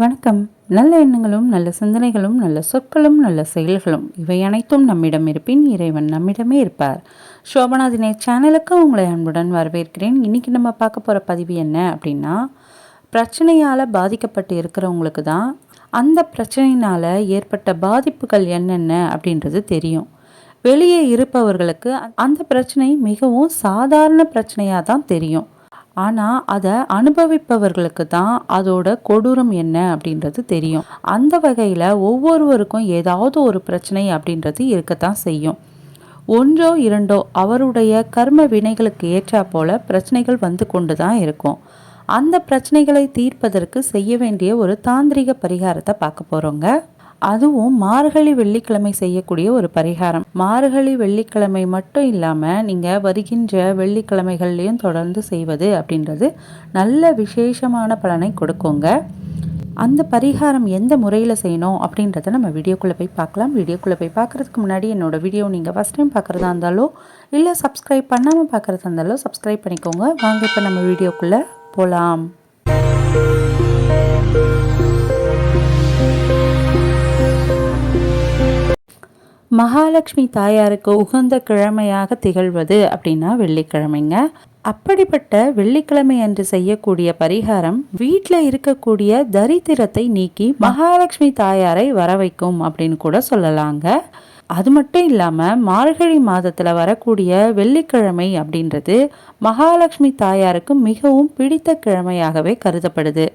வணக்கம். நல்ல எண்ணங்களும் நல்ல சிந்தனைகளும் நல்ல சொற்களும் நல்ல செயல்களும் இவை அனைத்தும் நம்மிடம் இருப்பின் இறைவன் நம்மிடமே இருப்பார். சோபனா தினே சேனலுக்கு உங்களை அன்புடன் வரவேற்கிறேன். இன்றைக்கி நம்ம பார்க்க போகிற பதிவு என்ன அப்படின்னா பிரச்சனையால் பாதிக்கப்பட்டு இருக்கிறவங்களுக்கு தான் அந்த பிரச்சனையினால் ஏற்பட்ட பாதிப்புகள் என்னென்ன அப்படின்றது தெரியும். வெளியே இருப்பவர்களுக்கு அந்த பிரச்சனை மிகவும் சாதாரண பிரச்சனையாக தான் தெரியும். ஆனால் அதை அனுபவிப்பவர்களுக்கு தான் அதோட கொடூரம் என்ன அப்படின்றது தெரியும். அந்த வகையில் ஒவ்வொருவருக்கும் ஏதாவது ஒரு பிரச்சனை அப்படின்றது இருக்கத்தான் செய்யும். ஒன்றோ இரண்டோ அவருடைய கர்ம வினைகளுக்கு ஏற்றா போல பிரச்சனைகள் வந்து கொண்டு தான் இருக்கும். அந்த பிரச்சனைகளை தீர்ப்பதற்கு செய்ய வேண்டிய ஒரு தாந்திரிக பரிகாரத்தை பார்க்க போகிறோங்க அதுவும் மார்கழி வெள்ளிக்கிழமை செய்யக்கூடிய ஒரு பரிகாரம். மார்கழி வெள்ளிக்கிழமை மட்டும் இல்லாமல் நீங்கள் வருகின்ற வெள்ளிக்கிழமைகள்லையும் தொடர்ந்து செய்வது அப்படின்றது நல்ல விசேஷமான பலனை கொடுக்குங்க. அந்த பரிகாரம் எந்த முறையில் செய்யணும் அப்படின்றத நம்ம வீடியோக்குள்ளே போய் பார்க்கலாம். வீடியோக்குள்ளே போய் பார்க்குறதுக்கு முன்னாடி என்னோட வீடியோ நீங்கள் ஃபஸ்ட் டைம் பார்க்குறதா இருந்தாலோ இல்லை சப்ஸ்கிரைப் பண்ணாமல் பார்க்குறதா இருந்தாலோ சப்ஸ்கிரைப் பண்ணிக்கோங்க. வாங்க இப்போ நம்ம வீடியோக்குள்ளே போகலாம் மகாலட்சுமி தாயாருக்கு உகந்த கிழமையாக திகழ்வது அப்படின்னா வெள்ளிக்கிழமைங்க. அப்படிப்பட்ட வெள்ளிக்கிழமை அன்று செய்யக்கூடிய பரிகாரம் வீட்டில் இருக்கக்கூடிய தரித்திரத்தை நீக்கி மகாலட்சுமி தாயாரை வர வைக்கும் அப்படின்னு கூட சொல்லலாங்க. அது மட்டும் இல்லாமல் மார்கழி மாதத்தில் வரக்கூடிய வெள்ளிக்கிழமை அப்படின்றது மகாலட்சுமி தாயாருக்கு மிகவும் பிடித்த கிழமையாகவே கருதப்படுது.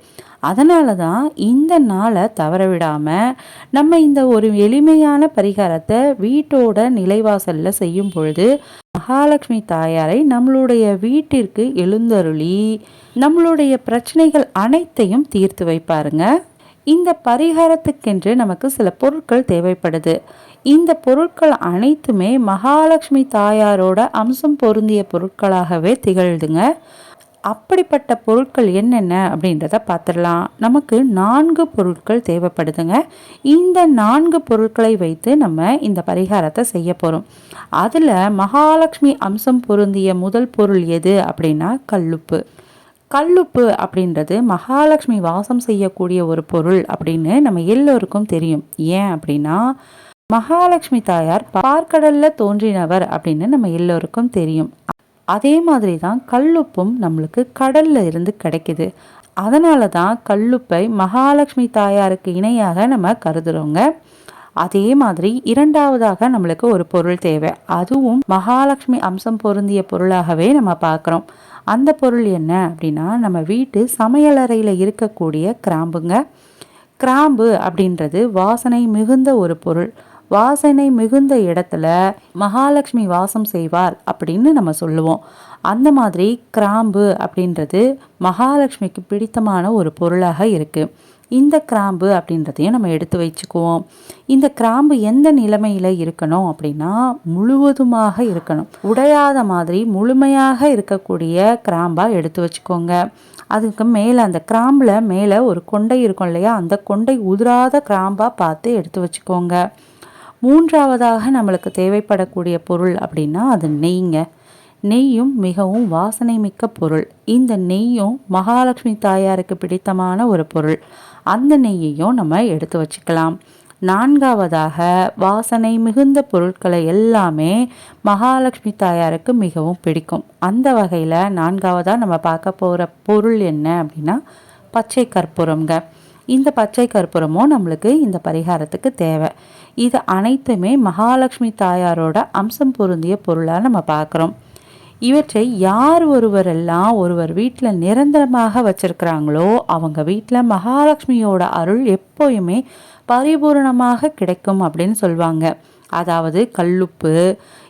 அதனால தான் இந்த நாளை தவற விடாமல் நம்ம இந்த ஒரு எளிமையான பரிகாரத்தை வீட்டோட நிலைவாசலில் செய்யும் பொழுது மகாலட்சுமி தாயாரை நம்மளுடைய வீட்டிற்கு எழுந்தருளி நம்மளுடைய பிரச்சனைகள் அனைத்தையும் தீர்த்து வைப்பாருங்க. இந்த பரிகாரத்துக்கென்று நமக்கு சில பொருட்கள் தேவைப்படுது. இந்த பொருட்கள் அனைத்துமே மகாலட்சுமி தாயாரோட அம்சம் பொருந்திய பொருட்களாகவே திகழ்துங்க. அப்படிப்பட்ட பொருட்கள் என்னென்ன அப்படின்றத பார்த்துடலாம். நமக்கு நான்கு பொருட்கள் தேவைப்படுதுங்க. இந்த நான்கு பொருட்களை வைத்து நம்ம இந்த பரிகாரத்தை செய்ய போகிறோம் அதில் மகாலட்சுமி அம்சம் பொருந்திய முதல் பொருள் எது அப்படின்னா கல்லுப்பு. கல்லுப்பு அப்படின்றது மகாலட்சுமி வாசம் செய்யக்கூடிய ஒரு பொருள் அப்படின்னு நம்ம எல்லோருக்கும் தெரியும். ஏன் அப்படின்னா மகாலட்சுமி தாயார் பார்க்கடல்ல தோன்றினவர் அப்படின்னு நம்ம எல்லோருக்கும் தெரியும். அதே மாதிரி தான் கல்லுப்பும் நம்மளுக்கு கடல்ல இருந்து கிடைக்குது. அதனால தான் கல்லுப்பை மகாலட்சுமி தாயாருக்கு இணையாக நம்ம கருதுறோங்க. அதே மாதிரி இரண்டாவதாக நம்மளுக்கு ஒரு பொருள் தேவை. அதுவும் மகாலட்சுமி அம்சம் பொருந்திய பொருளாகவே நம்ம பார்க்குறோம். அந்த பொருள் என்ன அப்படின்னா நம்ம வீட்டு சமையலறையில் இருக்கக்கூடிய கிராம்புங்க. கிராம்பு அப்படின்றது வாசனை மிகுந்த ஒரு பொருள். வாசனை மிகுந்த இடத்துல மகாலட்சுமி வாசம் செய்வார் அப்படின்னு நம்ம சொல்லுவோம். அந்த மாதிரி கிராம்பு அப்படின்றது மகாலட்சுமிக்கு பிடித்தமான ஒரு பொருளாக இருக்குது இந்த கிராம்பு அப்படின்றதையும் நம்ம எடுத்து வச்சுக்குவோம். இந்த கிராம்பு எந்த நிலைமையில் இருக்கணும் அப்படின்னா முழுவதுமாக இருக்கணும். உடையாத மாதிரி முழுமையாக இருக்கக்கூடிய கிராம்பாக எடுத்து வச்சுக்கோங்க. அதுக்கு மேலே அந்த கிராம்பில் மேலே ஒரு கொண்டை இருக்கும் இல்லையா? அந்த கொண்டை உதிராத கிராம்பாக பார்த்து எடுத்து வச்சுக்கோங்க. மூன்றாவதாக நம்மளுக்கு தேவைப்படக்கூடிய பொருள் அப்படின்னா அது நெய்ங்க. நெய்யும் மிகவும் வாசனை மிக்க பொருள். இந்த நெய்யும் மகாலட்சுமி தாயாருக்கு பிடித்தமான ஒரு பொருள். அந்த நெய்யையும் நம்ம எடுத்து வச்சுக்கலாம். நான்காவதாக வாசனை மிகுந்த பொருட்களை எல்லாமே மகாலட்சுமி தாயாருக்கு மிகவும் பிடிக்கும். அந்த வகையில் நான்காவதாக நம்ம பார்க்க போகிற பொருள் என்ன அப்படின்னா பச்சை கற்பூரம்ங்க. இந்த பச்சை கற்பூரமும் நம்மளுக்கு இந்த பரிகாரத்துக்கு தேவை. இது அனைத்துமே மகாலட்சுமி தாயாரோட அம்சம் பொருந்திய பொருளாக நம்ம பார்க்குறோம். இவற்றை யார் ஒருவரெல்லாம் ஒருவர் வீட்டில் நிரந்தரமாக வச்சிருக்கிறாங்களோ அவங்க வீட்டில் மகாலட்சுமியோட அருள் எப்போயுமே பரிபூர்ணமாக கிடைக்கும் அப்படின்னு சொல்லுவாங்க அதாவது கல்லுப்பு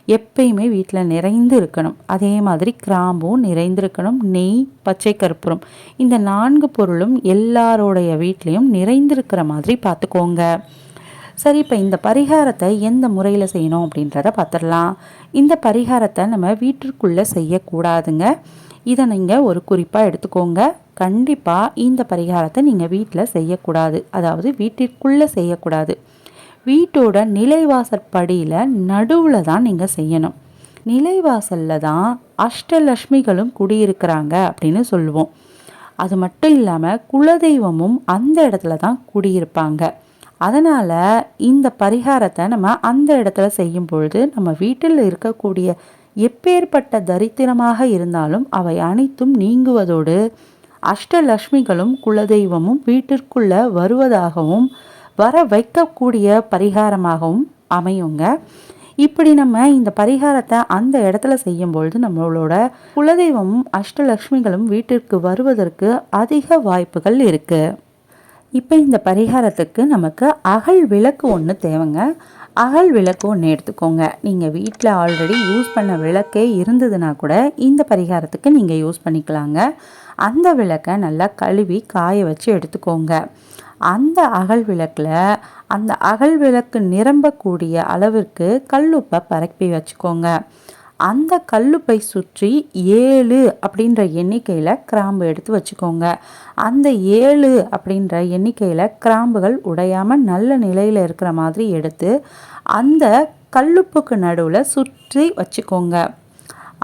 எப்பயுமே வீட்டில் நிறைந்து இருக்கணும். அதே மாதிரி கிராம்பும் நிறைந்திருக்கணும். நெய் பச்சை கற்பூரம். இந்த நான்கு பொருளும் எல்லாரோடைய வீட்லேயும் நிறைந்திருக்கிற மாதிரி பார்த்துக்கோங்க. சரி இப்போ இந்த பரிகாரத்தை எந்த முறையில் செய்யணும் அப்படின்றத பார்த்துடலாம் இந்த பரிகாரத்தை நம்ம வீட்டிற்குள்ளே செய்யக்கூடாதுங்க. இதை நீங்கள் ஒரு குறிப்பாக எடுத்துக்கோங்க. கண்டிப்பாக இந்த பரிகாரத்தை நீங்கள் வீட்டில் செய்யக்கூடாது. அதாவது வீட்டிற்குள்ளே செய்யக்கூடாது. வீட்டோட நிலைவாசற்படியில் நடுவில் தான் நீங்கள் செய்யணும். நிலைவாசலில் தான் அஷ்டலக்ஷ்மிகளும் குடியிருக்கிறாங்க அப்படின்னு சொல்லுவோம். அது மட்டும் இல்லாமல் குலதெய்வமும் அந்த இடத்துல தான் குடியிருப்பாங்க. அதனால் இந்த பரிகாரத்தை நம்ம அந்த இடத்துல செய்யும் பொழுது நம்ம வீட்டில் இருக்கக்கூடிய எப்பேற்பட்ட தரித்திரமாக இருந்தாலும் அவை அனைத்தும் நீங்குவதோடு அஷ்டலக்ஷ்மிகளும் குலதெய்வமும் வீட்டிற்குள்ள வருவதாகவும் வர வைக்கக்கூடிய பரிகாரமாகவும் அமையுங்க. இப்படி நம்ம இந்த பரிகாரத்தை அந்த இடத்துல செய்யும் பொழுது நம்மளோட குலதெய்வமும் அஷ்டலக்ஷ்மிகளும் வீட்டிற்கு வருவதற்கு அதிக வாய்ப்புகள் இருக்குது இப்போ இந்த பரிகாரத்துக்கு நமக்கு அகல் விளக்கு ஒன்று தேவைங்க. அகல் விளக்கு ஒன்று எடுத்துக்கோங்க. நீங்கள் வீட்டில் ஆல்ரெடி யூஸ் பண்ண விளக்கே இருந்ததுன்னா கூட இந்த பரிகாரத்துக்கு நீங்கள் யூஸ் பண்ணிக்கலாங்க. அந்த விளக்கை நல்லா கழுவி காய வச்சு எடுத்துக்கோங்க. அந்த அகல் விளக்கில் அந்த அகல் விளக்கு நிரம்பக்கூடிய அளவிற்கு கல்லுப்பை பரப்பி வச்சுக்கோங்க. அந்த கல்லுப்பை சுற்றி ஏழு அப்படின்ற எண்ணிக்கையில் கிராம்பு எடுத்து வச்சுக்கோங்க. அந்த ஏழு அப்படின்ற எண்ணிக்கையில் கிராம்புகள் உடையாமல் நல்ல நிலையில் இருக்கிற மாதிரி எடுத்து அந்த கல்லுப்புக்கு நடுவில் சுற்றி வச்சுக்கோங்க.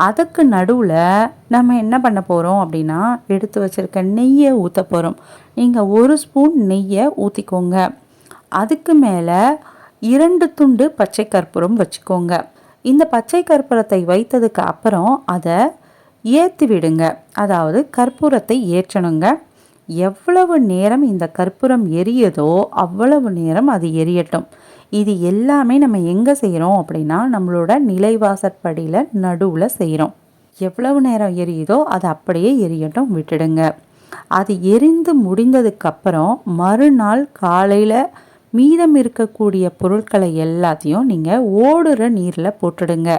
அதுக்கு நடுவில் நம்ம என்ன பண்ண போகிறோம் அப்படின்னா எடுத்து வச்சுருக்க நெய்யை ஊற்ற போகிறோம் நீங்கள் ஒரு ஸ்பூன் நெய்யை ஊற்றிக்கோங்க அதுக்கு மேலே இரண்டு துண்டு பச்சை கற்பூரம் வச்சுக்கோங்க. இந்த பச்சை கற்பூரத்தை வைத்ததுக்கு அப்புறம் அதை ஏற்றி விடுங்க. அதாவது கற்பூரத்தை ஏற்றணுங்க. எவ்வளவு நேரம் இந்த கற்பூரம் எரியதோ அவ்வளவு நேரம் அது எரியட்டும். இது எல்லாமே நம்ம எங்கே செய்கிறோம் அப்படின்னா நம்மளோட நிலைவாசற்படியில் நடுவில் செய்கிறோம் எவ்வளவு நேரம் எரியுதோ அது அப்படியே எரியட்டும் விட்டுடுங்க. அது எரிந்து முடிந்ததுக்கப்புறம் மறுநாள் காலையில் மீதம் இருக்கக்கூடிய பொருட்களை எல்லாத்தையும் நீங்கள் ஓடுற நீரில் போட்டுடுங்க.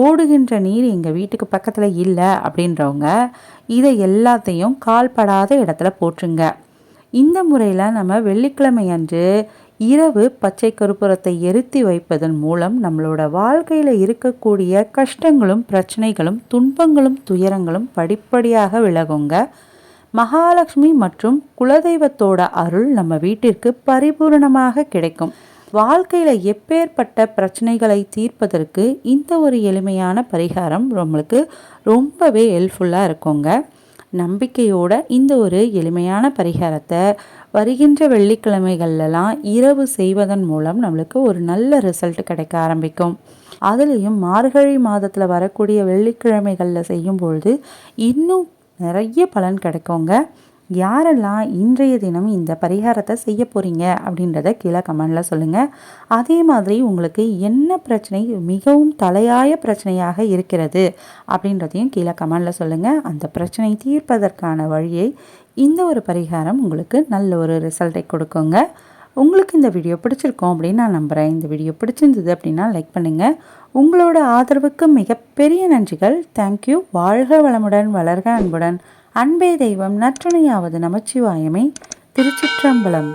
ஓடுகின்ற நீர் எங்கள் வீட்டுக்கு பக்கத்தில் இல்லை அப்படின்றவங்க இதை எல்லாத்தையும் கால்படாத இடத்துல போட்டுருங்க. இந்த முறையில் நம்ம வெள்ளிக்கிழமை அன்று இரவு பச்சை கருப்புறத்தை எரித்தி வைப்பதன் மூலம் நம்மளோட வாழ்க்கையில் இருக்கக்கூடிய கஷ்டங்களும் பிரச்சனைகளும் துன்பங்களும் துயரங்களும் படிப்படியாக விலகுங்க. மகாலட்சுமி மற்றும் குலதெய்வத்தோட அருள் நம்ம வீட்டிற்கு பரிபூர்ணமாக கிடைக்கும். வாழ்க்கையில் எப்பேற்பட்ட பிரச்சனைகளை தீர்ப்பதற்கு இந்த ஒரு எளிமையான பரிகாரம் நம்மளுக்கு ரொம்பவே ஹெல்ப்ஃபுல்லாக இருக்குங்க. நம்பிக்கையோட இந்த ஒரு எளிமையான பரிகாரத்தை வருகின்ற வெள்ளிக்கிழமைகள்லாம் இரவு செய்வதன் மூலம் நம்மளுக்கு ஒரு நல்ல ரிசல்ட் கிடைக்க ஆரம்பிக்கும். அதுலேயும் மார்கழி மாதத்தில் வரக்கூடிய வெள்ளிக்கிழமைகளில் செய்யும்பொழுது இன்னும் நிறைய பலன் கிடைக்குங்க. யாரெல்லாம் இன்றைய தினம் இந்த பரிகாரத்தை செய்ய போகிறீங்க அப்படின்றத கீழே கமெண்டில் சொல்லுங்கள் அதே மாதிரி உங்களுக்கு என்ன பிரச்சனை? மிகவும் தலையாய பிரச்சனையாக இருக்கிறது அப்படின்றதையும் கீழே கமெண்டில் சொல்லுங்கள் அந்த பிரச்சனை தீர்ப்பதற்கான வழியை இந்த ஒரு பரிகாரம் உங்களுக்கு நல்ல ஒரு ரிசல்ட்டை கொடுக்குங்க. உங்களுக்கு இந்த வீடியோ பிடிச்சிருக்கோம் அப்படின்னு நான் நம்புகிறேன் இந்த வீடியோ பிடிச்சிருந்தது அப்படின்னா லைக் பண்ணுங்கள் உங்களோட ஆதரவுக்கு மிகப்பெரிய நன்றிகள். தேங்க்யூ வாழ்க வளமுடன் வளர்க அன்புடன். அன்பே தெய்வம் நற்றுணையாவது நமச்சிவாயமே. திருச்சிற்றம்பலம்.